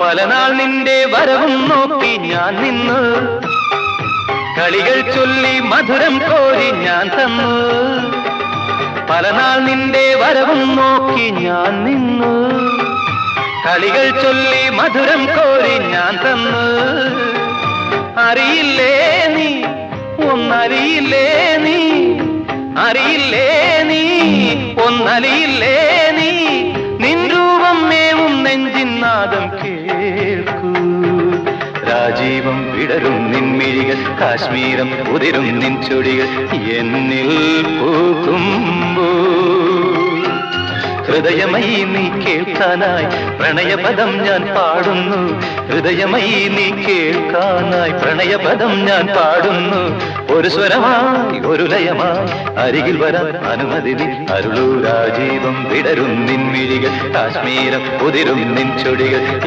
പല നാൾ നിന്റെ വരവും നോക്കി ഞാൻ നിന്നു. കളികൾ ചൊല്ലി മധുരം കോരി ഞാൻ തന്നു. പല നാൾ നിന്റെ വരവും നോക്കി ഞാൻ നിന്നു. കളികൾ ചൊല്ലി മധുരം കോരി ഞാൻ തന്നു. അറിയില്ലേ നീ? ഒന്നറിയില്ലേ രാജീവം വിടരും നിൻമിഴികൾ കാശ്മീരം ഉതിരും നിൻ ചൊടികൾ എന്നിൽ പൂക്കുമ്പോ. ഹൃദയമയി നീ കേൾക്കാനായി പ്രണയപദം ഞാൻ പാടുന്നു. ഹൃദയമയി നീ കേൾക്കാനായി പ്രണയപദം ഞാൻ പാടുന്നു. ഒരു സ്വരമായി ഒരു ലയമായി അരികിൽ വരാൻ അനുമതി അരുളൂ രാജീവം വിടരും നിൻമിഴികൾ കാശ്മീരം പുതിരും നിൻ ചൊടികൾ